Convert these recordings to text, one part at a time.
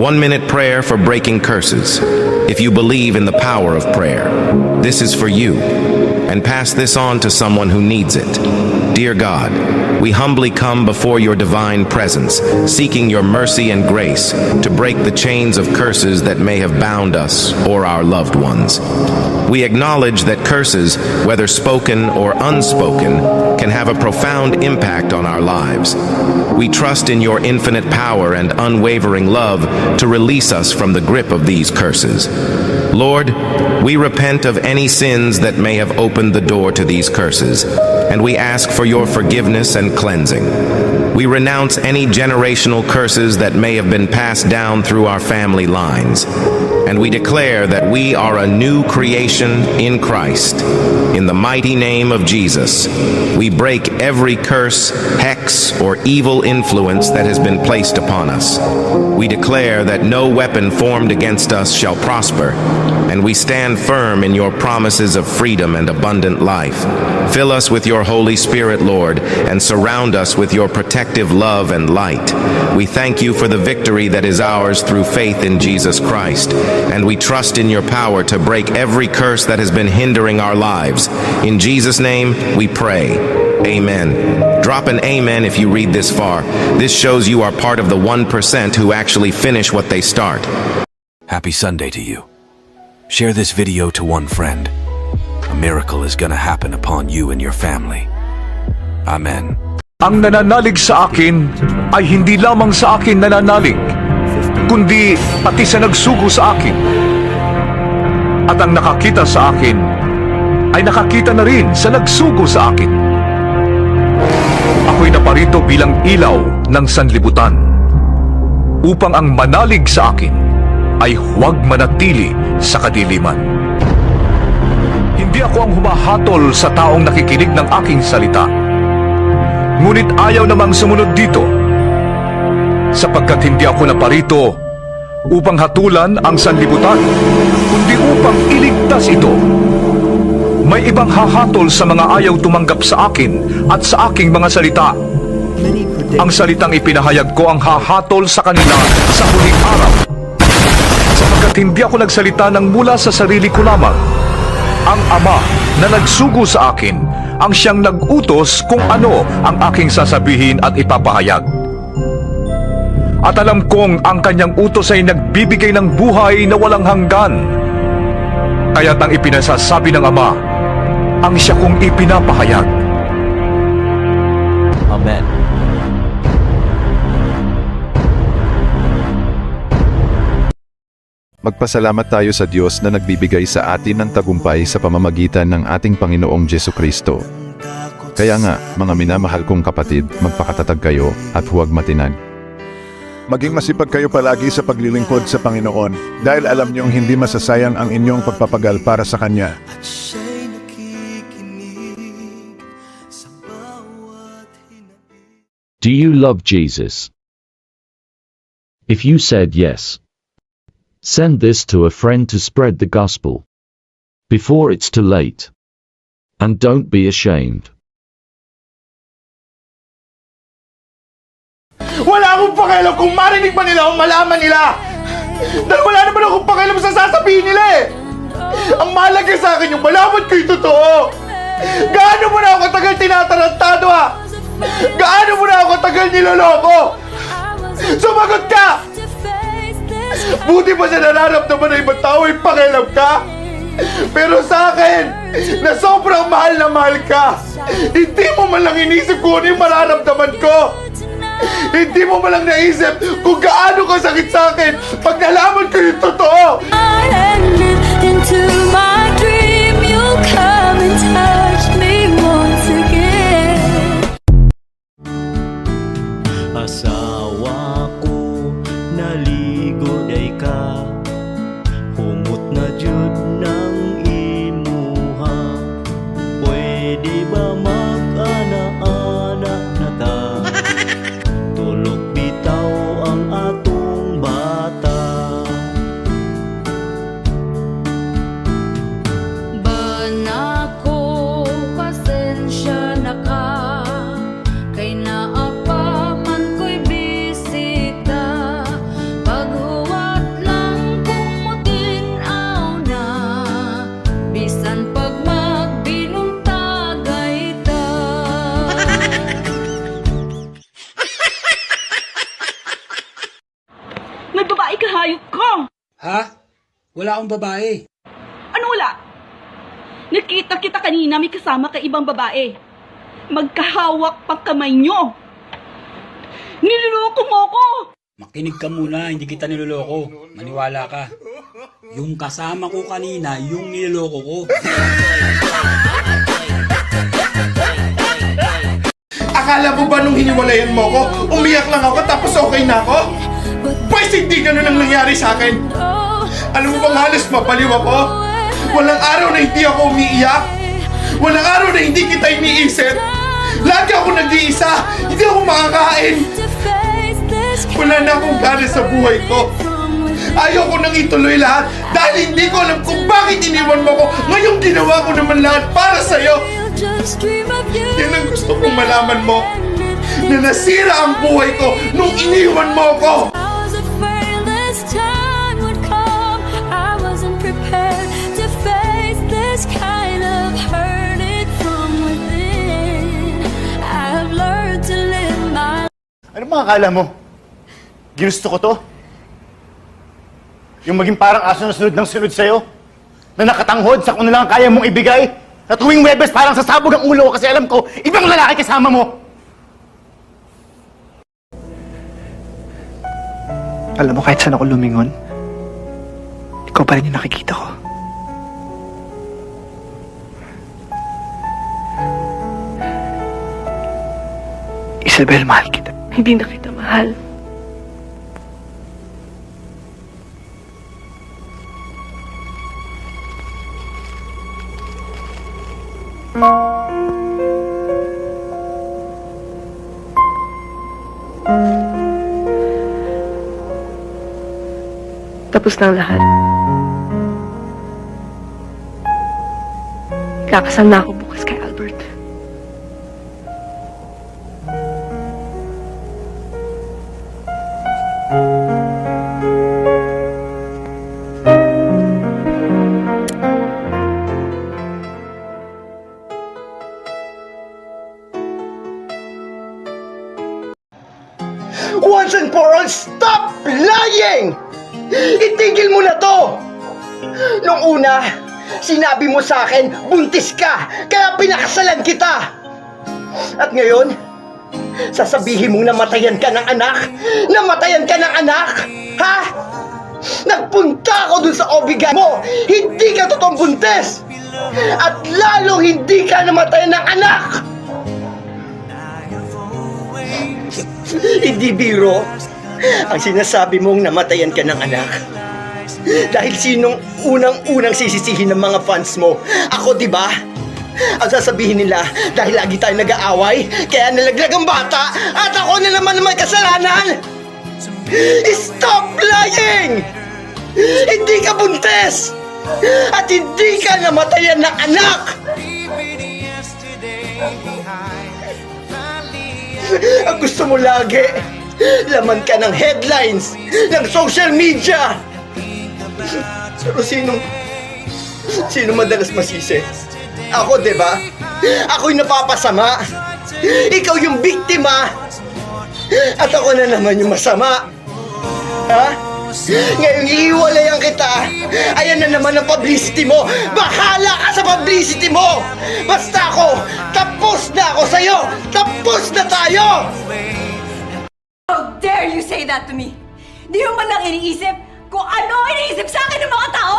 One minute prayer for breaking curses. If you believe in the power of prayer, this is for you. And pass this on to someone who needs it. Dear God, we humbly come before your divine presence, seeking your mercy and grace to break the chains of curses that may have bound us or our loved ones. We acknowledge that curses, whether spoken or unspoken, can have a profound impact on our lives. We trust in your infinite power and unwavering love to release us from the grip of these curses. Lord, we repent of any sins that may have opened the door to these curses, and we ask for your forgiveness and cleansing. We renounce any generational curses that may have been passed down through our family lines, and we declare that we are a new creation in Christ. In the mighty name of Jesus, we break every curse, hex, or evil influence that has been placed upon us. We declare that no weapon formed against us shall prosper, and we stand firm in your promises of freedom and abundant life. Fill us with your Holy Spirit, Lord, and surround us with your protective love and light. We thank you for the victory that is ours through faith in Jesus Christ, and we trust in your power to break every curse that has been hindering our lives. In Jesus' name, we pray. Amen. Drop an amen if you read this far. This shows you are part of the 1% who actually finish what they start. Happy Sunday to you. Share this video to one friend. A miracle is gonna happen upon you and your family. Amen. Ang nananalig sa akin ay hindi lamang sa akin nananalig, kundi pati sa nagsugo sa akin. At ang nakakita sa akin ay nakakita na rin sa nagsugo sa akin. Ako'y naparito bilang ilaw ng sanlibutan upang ang manalig sa akin ay huwag manatili sa kadiliman. Hindi ako ang humahatol sa taong nakikinig ng aking salita. Ngunit ayaw namang sumunod dito. Sapagkat hindi ako naparito upang hatulan ang sanlibutan, kundi upang iligtas ito. May ibang hahatol sa mga ayaw tumanggap sa akin at sa aking mga salita. Ang salitang ipinahayag ko ang hahatol sa kanila sa huling araw. Sapagkat hindi ako nagsalita ng mula sa sarili ko lamang. Ang Ama na nagsugo sa akin ang siyang nag-utos kung ano ang aking sasabihin at ipapahayag. At alam kong ang kanyang utos ay nagbibigay ng buhay na walang hanggan. Kaya't ang ipinasasabi ng Ama, ang siya kong ipinapahayag. Amen. Magpasalamat tayo sa Diyos na nagbibigay sa atin ng tagumpay sa pamamagitan ng ating Panginoong Jesu Kristo. Kaya nga, mga minamahal kong kapatid, magpakatatag kayo at huwag matinag. Maging masipag kayo palagi sa paglilingkod sa Panginoon dahil alam niyong hindi masasayang ang inyong pagpapagal para sa Kanya. Do you love Jesus? If you said yes, send this to a friend to spread the gospel before it's too late. And don't be ashamed. Wala akong pakialam kung marinig ba nila o malaman nila. Dahil wala naman akong pakialam sa sasabihin nila eh. Ang mahalaga sa akin yung malaman ko yung totoo. Gaano mo na ako tagal tinatarantado ha? Gaano mo na ako tagal niloloko? Sumagot ka! Buti pa sa nararamdaman ng ibang tao ay pakialam ka? Pero sa akin, na sobrang mahal na mahal ka, hindi mo man lang inisip kung ano yung mararamdaman ko. Hindi mo malang naisip kung gaano kasakit sa akin pag nalaman ko yung totoo. Into my Ha? Wala akong babae. Ano wala? Nakita kita kanina may kasama ka ibang babae. Magkahawak pang kamay nyo. Niloloko mo ko! Makinig ka muna, hindi kita niloloko. Maniwala ka. Yung kasama ko kanina, yung niloloko ko. Akala mo ba nung hiniwalayan mo ko, umiyak lang ako tapos okay na ako? Pwes hindi ganun ang nangyari sa akin. Alam mo bang halos mabaliw ako? Walang araw na hindi ako umiiyak. Walang araw na hindi kita iniisip. Lagi ako nag-iisa. Hindi ako makakain. Wala na akong gana sa buhay ko. Ayaw ko nang ituloy lahat dahil hindi ko alam kung bakit iniwan mo ko. Ngayong ginawa ko naman lahat para sa'yo. Yan ang gusto kong malaman mo. Na nasira ang buhay ko nung iniwan mo ko. Ano mga akala mo? Ginusto ko to? Yung maging parang aso na sunod ng sunod sa'yo? Na nakatanghod sa kung ano lang ang kaya mong ibigay? Na tuwing Webes parang sasabog ang ulo ko kasi alam ko, ibang lalaki kasama mo! Alam mo, kahit saan ako lumingon, ikaw pa rin yung nakikita ko. Isabel, mahal kita. Hindi na kita mahal. Tapos na ang lahat. Kakasal na ako sinabi mo sa akin, buntis ka, kaya pinakasalan kita! At ngayon, sasabihin mong namatayan ka ng anak? Namatayan ka ng anak? Ha? Nagpunta ako dun sa obigan mo! Hindi ka totoong buntis! At lalo hindi ka namatayan ng anak! Hindi biro. Ang sinasabi mong namatayan ka ng anak. Dahil sinong unang-unang sisisihin ng mga fans mo? Ako, di ba? Ang sasabihin nila, dahil lagi tayo nag-aaway, kaya nalaglag ang bata, at ako na naman naman kasalanan! Stop lying! Hindi ka buntes! At hindi ka namatayan ng anak! Ang gusto mo lagi, laman ka ng headlines, ng social media. Pero sino, sino madalas masisi? Ako, di ba? Ako yung napapasama. Ikaw yung biktima. At ako na naman yung masama. Ha? Ngayong iiwalayan kita, ayan na naman ang publicity mo. Bahala ka sa publicity mo! Basta ako, tapos na ako sa'yo! Tapos na tayo! How dare you say that to me? Di mo man lang iniisip kung ano ang iniisip sa akin ng mga tao?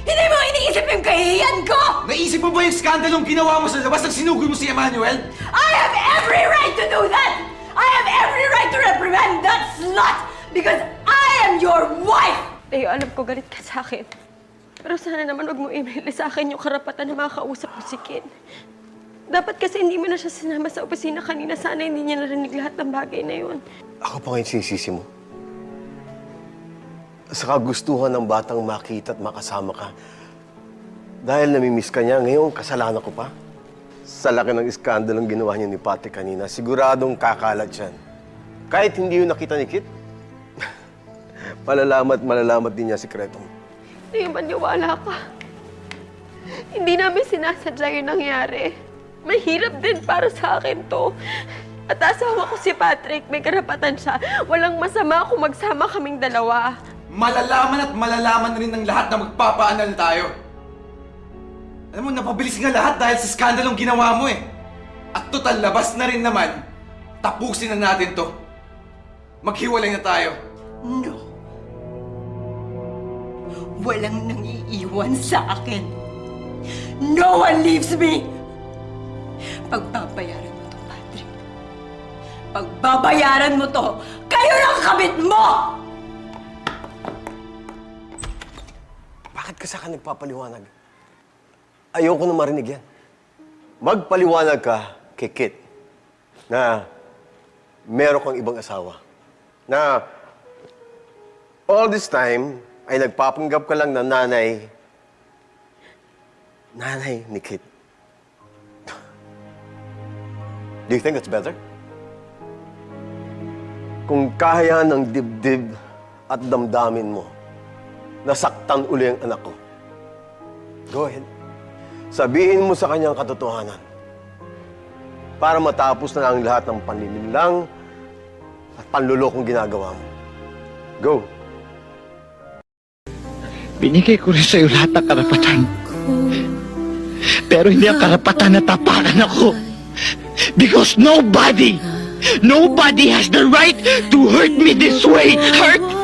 Hindi mo iniisip yung kahihiyan ko! Naisip mo ba yung skandalong ginawa mo sa labas nang sinugod mo si Emmanuel? I have every right to do that! I have every right to reprimand that slut because I am your wife! Leo, alam ko galit ka sa akin. Pero sana naman huwag mo email sa akin yung karapatan na makakausap mo si Ken. Dapat kasi hindi mo na siya sinama sa opisina kanina. Sana hindi niya narinig lahat ng bagay na yun. Ako pa ngayon sinisisi mo. Sa kagustuhan ng batang makita at makasama ka. Dahil namimiss ka niya, ngayon kasalanan ko pa. Sa laki ng iskandalong ginawa niya ni Pate kanina, siguradong kakalat yan. Kahit hindi yun nakita ni Kit, malalamat, malalamat din niya sikreto mo. Leo, maniwala ka. Hindi namin sinasadya yung nangyari. Mahirap din para sa akin to. At asawa ko si Patrick, may karapatan siya. Walang masama kung magsama kaming dalawa. Malalaman at malalaman rin ng lahat na magpapaanal tayo. Alam mo, napabilis nga lahat dahil sa skandalong ginawa mo eh. At total, labas na rin naman. Tapusin na natin to. Maghiwalay na tayo. No. Walang nangiiwan sa akin. No one leaves me! Pagbabayaran mo to, Patrick. Pagbabayaran mo to, kayo ng kabit mo! Ka sa akin nagpapaliwanag? Ayoko na marinig yan. Magpaliwanag ka kay Kit na meron kang ibang asawa. Na all this time ay nagpapanggap ka lang na nanay nanay ni Kit. Do you think that's better? Kung kaya ng dibdib at damdamin mo, nasaktan uli ang anak ko. Go ahead. Sabihin mo sa kanyang katotohanan. Para matapos na ang lahat ng panlilinlang at panlulokong ginagawa mo. Go. Binigay ko rin sa'yo lahat ng karapatan. Pero hindi ang karapatan na tapakan ako. Because nobody, nobody has the right to hurt me this way. Hurt!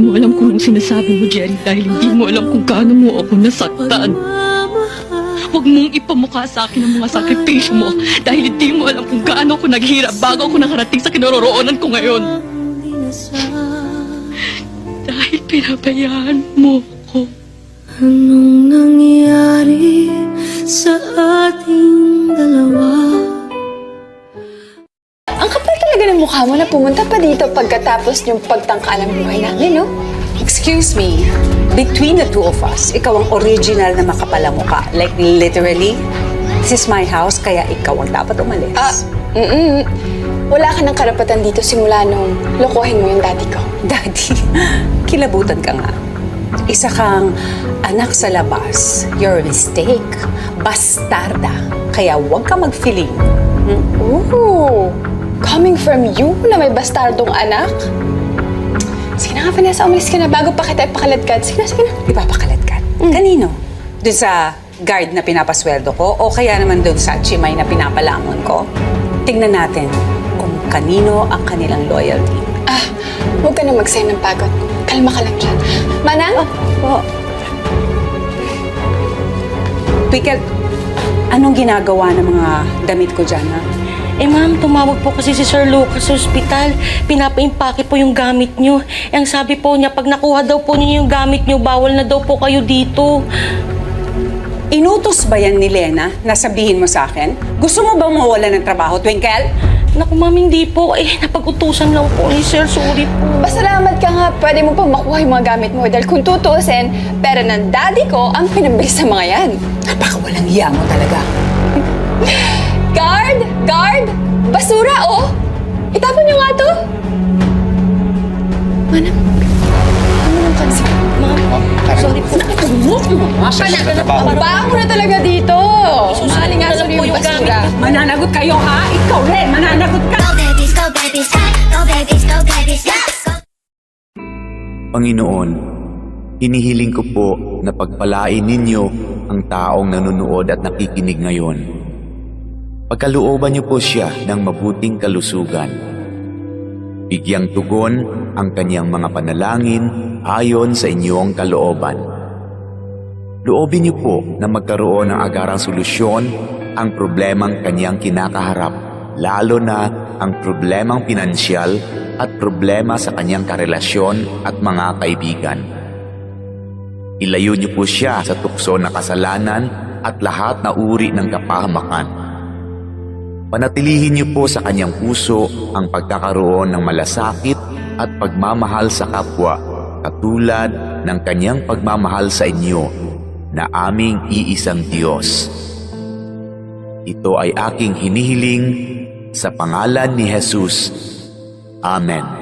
Hindi mo alam kung anong sinasabi mo, Jerry, dahil hindi mo alam kung gaano mo ako nasaktan. Huwag mong ipamukha sa akin ang mga sakripisyo mo dahil hindi mo alam kung gaano ako naghirap bago ako nakarating sa kinaroroonan ko ngayon. Dahil pinabayaan mo ko. Anong nangyari sa ating dalawa? Mukha mo na pumunta pa dito pagkatapos yung pagtangka ng buhay namin, no? Excuse me, between the two of us, ikaw ang original na makapalamukha. Like literally, this is my house, kaya ikaw ang dapat umalis. Ah, mm Wala ka ng karapatan dito simula nung lokohin mo yung daddy ko. Daddy, kilabutan ka nga. Isa kang anak sa labas. You're a mistake. Bastarda. Kaya huwag ka mag-feeling. Hmm? Ooh, coming from you na may bastardong anak? Sige na nga, Vanessa, umalis ka na bago pa kita ipakaladkad. Sige na, sige na. Ipapakaladkad. Kanino? Doon sa guard na pinapasweldo ko o kaya naman doon sa chimay na pinapalamon ko? Tingnan natin kung kanino ang kanilang loyalty. Ah, huwag ka na mag-sign ng pagod. Kalma ka lang dyan. Manang? Oh. Pikel, anong ginagawa ng mga damit ko dyan, ha? Eh ma'am, tumawag po kasi si Sir Lucas sa ospital. Pinapaimpake po yung gamit nyo. Eh, ang sabi po niya, pag nakuha daw po niyo yung gamit nyo, bawal na daw po kayo dito. Inutos ba yan ni Lena na sabihin mo sa akin? Gusto mo bang mawala ng trabaho, Twinkle? Naku ma'am, hindi po. Eh, napag-utusan lang po ni Sir. Sorry po. Pasalamat ka nga, pwede mo pa makuha yung mga gamit mo dahil kung tutuusin, pera ng daddy ko ang pinabili sa mga yan. Napakawalang hiya mo talaga. Guard! Guard! Basura, oh! Itapon niyo nga to! Manang, ano nang kansi? Ma'am, sorry po. Ang baho na talaga dito! Lang po yung basura. Mananagot kayo, ha? Ikaw rin, mananagot ka! Go babies, go babies, go, go babies, go babies, go. Panginoon, hinihiling ko po na pagpalain ninyo ang taong nanonood at nakikinig ngayon. Pagkalooban niyo po siya ng mabuting kalusugan. Bigyang tugon ang kanyang mga panalangin ayon sa inyong kalooban. Loobin niyo po na magkaroon ng agarang solusyon ang problemang kanyang kinakaharap, lalo na ang problemang pinansyal at problema sa kanyang karelasyon at mga kaibigan. Ilayo niyo po siya sa tukso na kasalanan at lahat na uri ng kapahamakan. Panatilihin niyo po sa kanyang puso ang pagkakaroon ng malasakit at pagmamahal sa kapwa katulad ng kanyang pagmamahal sa inyo na aming iisang Diyos. Ito ay aking hinihiling sa pangalan ni Jesus. Amen.